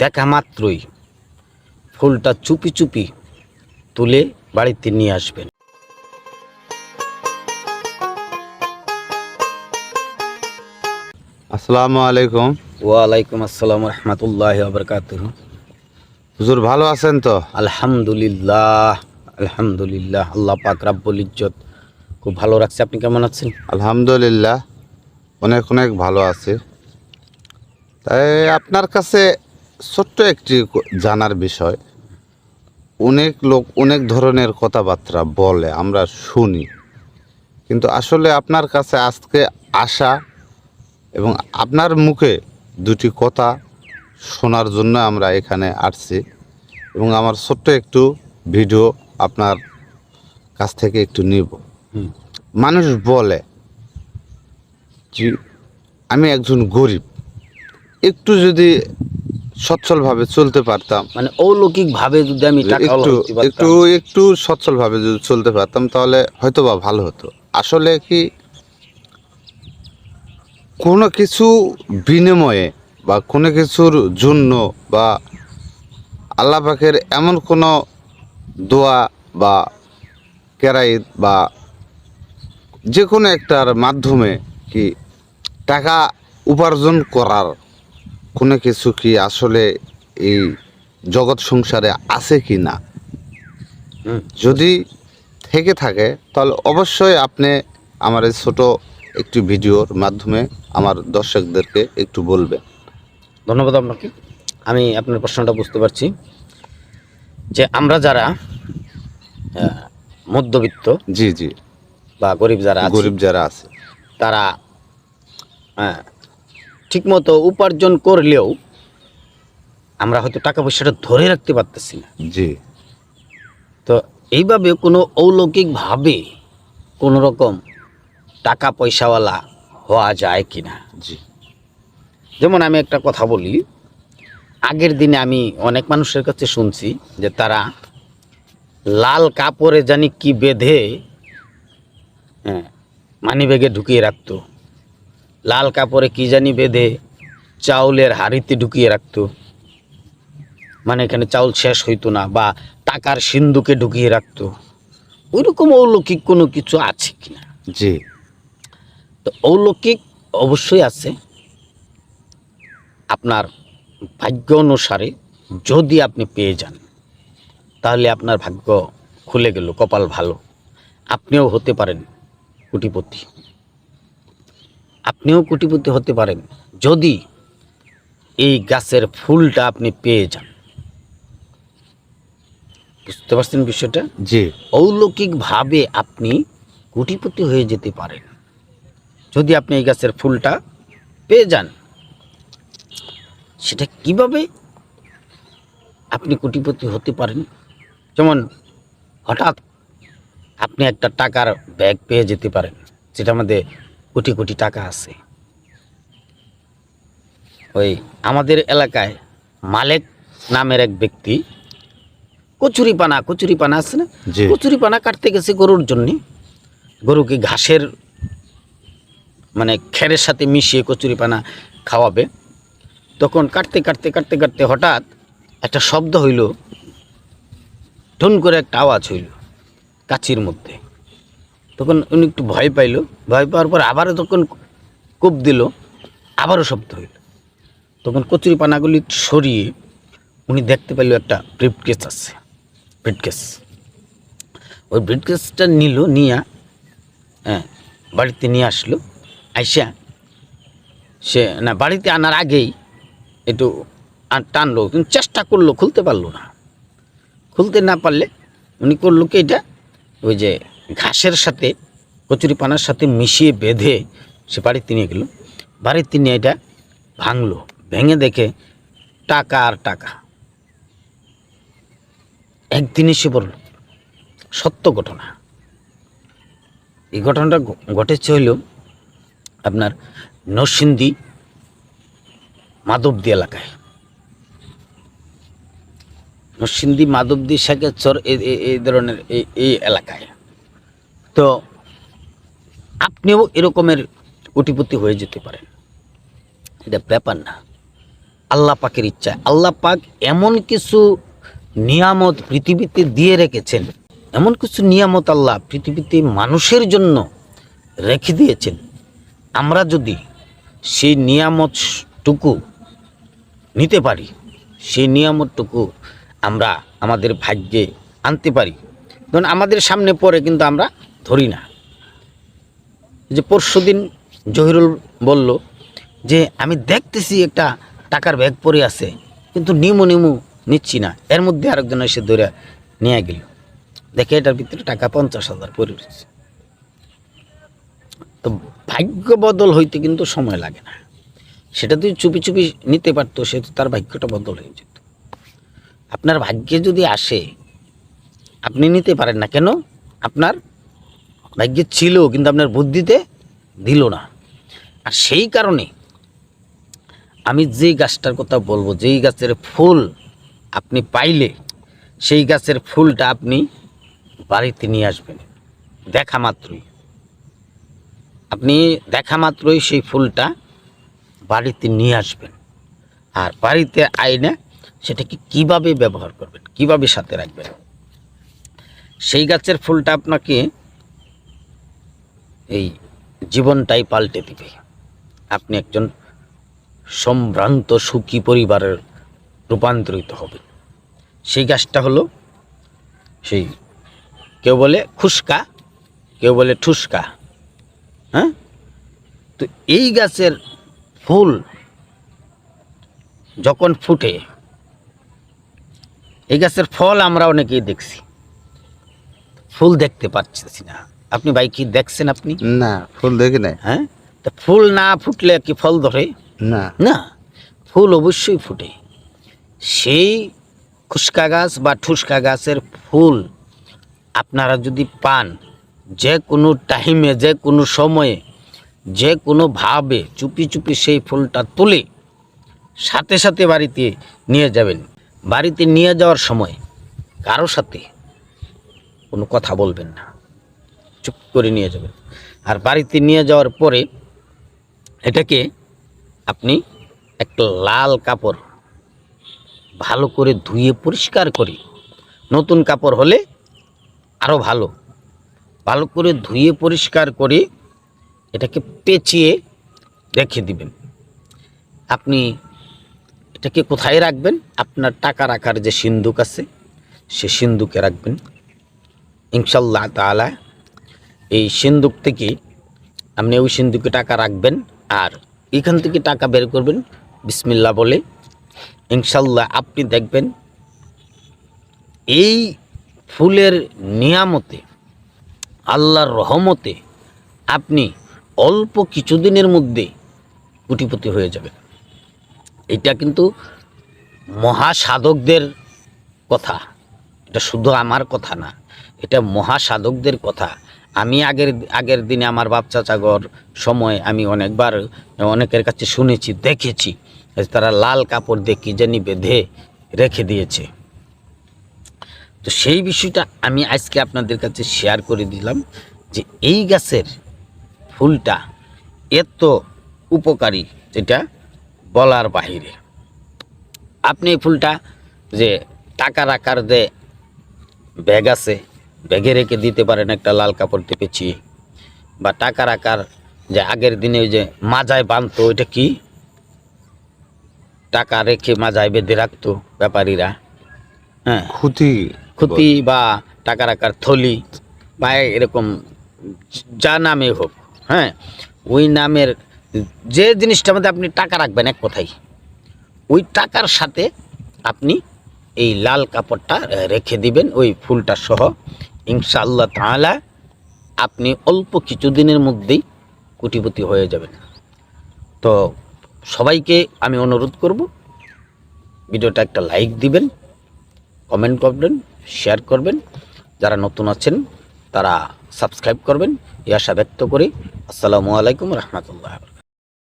দেখা মাত্রই ফুলটা চুপি চুপি তুলে বাড়িতে নিয়ে আসবেন। আসসালামু আলাইকুম। ওয়ালাইকুম আসসালাম রহমতুল্লাহ আবরকাত হুজুর ভালো আছেন তো? আলহামদুলিল্লাহ আলহামদুলিল্লাহ। আল্লাহ পাক রাব্বুল ইজ্জত খুব ভালো রাখছে। আপনি কেমন আছেন? আলহামদুলিল্লাহ অনেক অনেক ভালো আছে। তাই আপনার কাছে ছোট্ট একটি জানার বিষয়। অনেক লোক অনেক ধরনের কথাবার্তা বলে আমরা শুনি। কিন্তু আসলে আপনার কাছে আজকে আসা এবং আপনার মুখে দুটি কথা শোনার জন্য আমরা এখানে আসছি এবং আমার ছোট্ট একটু ভিডিও আপনার কাছ থেকে একটু নিব। মানুষ বলে যে আমি একজন গরিব। একটু যদি সচ্ছলভাবে চলতে পারতাম। মানে অলৌকিক ভাবে যদি আমি একটু একটু একটু সচ্ছলভাবে যদি চলতে পারতাম তাহলে হয়তো বা ভালো হতো। আসলে কি কোনো কিছু বিনিময়ে বা কোনো কিছুর জন্য বা আল্লাহ পাকের এমন কোনো দোয়া বা কেরাইত বা যে কোনো একটার মাধ্যমে কি টাকা উপার্জন করার কোনো কিছু কি আসলে এই জগৎ সংসারে আছে কি না। যদি থেকে থাকে তাহলে অবশ্যই আপনি আমার এই ছোট একটি ভিডিওর মাধ্যমে আমার দর্শকদেরকে একটু বলবেন। ধন্যবাদ আপনাকে। আমি আপনার প্রশ্নটা বুঝতে পারছি যে আমরা যারা মধ্যবিত্ত জি জি। বা গরিব যারা গরিব যারা আছে। তারা হ্যাঁ ঠিকমতো উপার্জন করলেও আমরা হয়তো টাকা পয়সাটা ধরে রাখতে পারতেছি না। জি। তো এইভাবে কোনো অলৌকিকভাবে কোনো রকম টাকা পয়সাওয়ালা হওয়া যায় কি না জি। যেমন আমি একটা কথা বলি আগের দিনে আমি অনেক মানুষের কাছে শুনছি যে তারা লাল কাপড়ে জানি কি বেঁধে হ্যাঁ মানিব্যাগে ঢুকিয়ে রাখতো। লাল কাপড়ে কি জানি বেঁধে চাউলের হাড়িতে ঢুকিয়ে রাখতো। মানে এখানে চাউল শেষ হইতো না বা টাকার সিন্ধুকে ঢুকিয়ে রাখতো। ওইরকম অলৌকিক কোনো কিছু আছে কিনা জি। তো অলৌকিক অবশ্যই আছে। আপনার ভাগ্য অনুসারে যদি আপনি পেয়ে যান তাহলে আপনার ভাগ্য খুলে গেল কপাল ভালো। আপনিও হতে পারেন কোটিপতি। আপনিও কোটিপতি হতে পারেন। যদি এই গাছের ফুলটা আপনি পেয়ে যান। বুঝতে পারছেন বিষয়টা? জি। অলৌকিকভাবে আপনি কোটিপতি হয়ে যেতে পারেন। যদি আপনি এই গাছের ফুলটা পেয়ে যান সেটা কীভাবে আপনি কোটিপতি হতে পারেন? যেমন হঠাৎ আপনি একটা টাকার ব্যাগ পেয়ে যেতে পারেন যেটার মধ্যে কোটি কোটি টাকা আছে। ওই আমাদের এলাকায় মালেক নামের এক ব্যক্তি কচুরিপানা কচুরিপানা আছে না? কচুরিপানা কাটতে গেছে গরুর জন্যে। গরুকে ঘাসের মানে খেরের সাথে মিশিয়ে কচুরিপানা খাওয়াবে। তখন কাটতে কাটতে কাটতে কাটতে হঠাৎ একটা শব্দ হইল। ঠুন করে একটা আওয়াজ হইল কাচির মধ্যে। তখন উনি একটু ভয় পাইল। ভয় পাওয়ার পর আবারও তখন কূপ দিল, আবারও শব্দ হইল। তখন কচুরিপানাগুলি সরিয়ে উনি দেখতে পেল একটা ব্রিফকেস আছে ব্রিফকেস ওই ব্রিফকেসটা নিল, নিয়া হ্যাঁ বাড়িতে নিয়ে আসলো। আইসা সে, না, বাড়িতে আনার আগেই একটু টানলো, কিন্তু চেষ্টা করল, খুলতে পারল না। খুলতে না পারলে উনি করল কি এটা? ওই যে ঘাসের সাথে কচুরিপানার সাথে মিশিয়ে বেঁধে সে বাড়িতে নিয়ে গেল। বাড়িতে নিয়ে এটা ভাঙলো। ভেঙে দেখে টাকা আর টাকা। একদিনে সে বলল, সত্য ঘটনা। এই ঘটনাটা ঘটেছে হইল আপনার নরসিংদী মাধবদী এলাকায়। নরসিংদী মাধবদী এই এই- এই ধরনের এই এই এলাকায়। তো আপনিও এরকমের উটিপতি হয়ে যেতে পারেন। এটা ব্যাপার না। আল্লাহ পাকের ইচ্ছা আল্লাহ পাক এমন কিছু নিয়ামত পৃথিবীতে দিয়ে রেখেছেন। এমন কিছু নিয়ামত আল্লাহ পৃথিবীতে মানুষের জন্য রেখে দিয়েছেন। আমরা যদি সেই নিয়ামতটুকু নিতে পারি, সেই নিয়ামতটুকু আমরা আমাদের ভাগ্যে আনতে পারি। ধরুন আমাদের সামনে পড়ে কিন্তু আমরা ধরি না। যে পরশু দিন জহিরুল বলল যে, আমি দেখতেছি একটা টাকার ব্যাগ পড়ে আছে, কিন্তু নিমু নিমু নিচ্ছি না। এর মধ্যে আরেকজন এসে ধরে নিয়ে গেল। দেখে এটার ভিতরে টাকা পঞ্চাশ হাজার পড়ে রয়েছে। তো ভাগ্য বদল হইতে কিন্তু সময় লাগে না। সেটা তুই চুপি চুপি নিতে পারতো, সে তো তার ভাগ্যটা বদল হয়ে যেত। আপনার ভাগ্যে যদি আসে, আপনি নিতে পারেন না কেন? আপনার ভাগ্যে ছিল, কিন্তু আপনার বুদ্ধিতে দিল না। আর সেই কারণে আমি যেই গাছটার কথা বলব, যেই গাছের ফুল আপনি পাইলে, সেই গাছের ফুলটা আপনি বাড়িতে নিয়ে আসবেন। দেখা মাত্রই। আপনি দেখা মাত্রই সেই ফুলটা বাড়িতে নিয়ে আসবেন। আর বাড়িতে আইনে সেটাকে কীভাবে ব্যবহার করবেন, কীভাবে সাথে রাখবেন? সেই গাছের ফুলটা আপনাকে এই জীবনটাই পাল্টে দিবে। আপনি একজন সম্ভ্রান্ত, সুখী পরিবারের রূপান্তরিত হবেন। সেই গাছটা হলো সেই, কেউ বলে খুস্কা কেউ বলে ঠুসকা হ্যাঁ? তো এই গাছের ফুল যখন ফুটে, এই গাছের ফল আমরা অনেকেই দেখছি। ফুল দেখতে পাচ্ছি না। আপনি ভাই কি দেখছেন আপনি? না ফুল দেখি নাই। হ্যাঁ? তা ফুল না ফুটলে কি ফল ধরে? না। না ফুল অবশ্যই ফুটে। সেই খুস্কা গাছ বা ঠুসকা গাছের ফুল আপনারা যদি পান যে কোনো টাইমে যে কোনো সময়ে যে কোনো ভাবে চুপি চুপি সেই ফুলটা তুলে সাথে সাথে বাড়িতে নিয়ে যাবেন। বাড়িতে নিয়ে যাওয়ার সময় কারও সাথে কোনো কথা বলবেন না। চুপ করে নিয়ে যাবেন। আর বাড়িতে নিয়ে যাওয়ার পরে এটাকে আপনি একটা লাল কাপড় ভালো করে ধুয়ে পরিষ্কার করে, নতুন কাপড় হলে আরও ভালো। ভালো করে ধুয়ে পরিষ্কার করে এটাকে পেঁচিয়ে রেখে দিবেন। আপনি এটাকে কোথায় রাখবেন? আপনার টাকা রাখার যে সিন্দুক আছে, সে সিন্দুকে রাখবেন। ইনশাল্লাহ তাআলা এই সিন্দুক থেকে আপনি ওই সিন্দুকে টাকা রাখবেন আর এখান থেকে টাকা বের করবেন বিসমিল্লা বলে। ইনশাল্লাহ আপনি দেখবেন এই ফুলের নিয়ামতে, আল্লাহর রহমতে আপনি অল্প কিছুদিনের মধ্যে কুটিপতি হয়ে যাবেন। এটা কিন্তু মহাসাধকদের কথা। এটা শুধু আমার কথা না, এটা মহাসাধকদের কথা। আমি আগের আগের দিনে আমার বাপ চাচাগর সময় আমি অনেকবার অনেকের কাছে শুনেছি, দেখেছি। তারা লাল কাপড় দিয়ে কি জানি বেঁধে রেখে দিয়েছে। তো সেই বিষয়টা আমি আজকে আপনাদের কাছে শেয়ার করে দিলাম যে এই গাছের ফুলটা এত উপকারী যেটা বলার বাহিরে। আপনি এই ফুলটা যে টাকা রাখার যে ব্যাগ আছে ব্যাগে রেখে দিতে পারেন একটা লাল কাপড় দিয়ে পেঁচিয়ে বা টাকা রাখার যে আগের দিনে ওই যে মাজায় বাঁধতো ওইটা কি? টাকা রেখে মাজায় বেঁধে রাখতো ব্যাপারীরা। হ্যাঁ। খুঁতি। খুঁতি বা টাকা রাখার থলি বা এরকম যা নামে হোক হ্যাঁ। ওই নামের যে জিনিসটার মধ্যে আপনি টাকা রাখবেন এক কথাই ওই টাকার সাথে আপনি এই লাল কাপড়টা রেখে দিবেন ওই ফুলটা সহ ইনশাআল্লাহ তাআলা আপনি অল্প কিছুদিনের মধ্যেই কোটিপতি হয়ে যাবেন। তো সবাইকে আমি অনুরোধ করব, ভিডিওটা একটা লাইক দিবেন, কমেন্ট করবেন, শেয়ার করবেন। যারা নতুন আছেন, তারা সাবস্ক্রাইব করবেন, এই আশা ব্যক্ত করি। আসসালামু আলাইকুম রহমতুল্লাহ।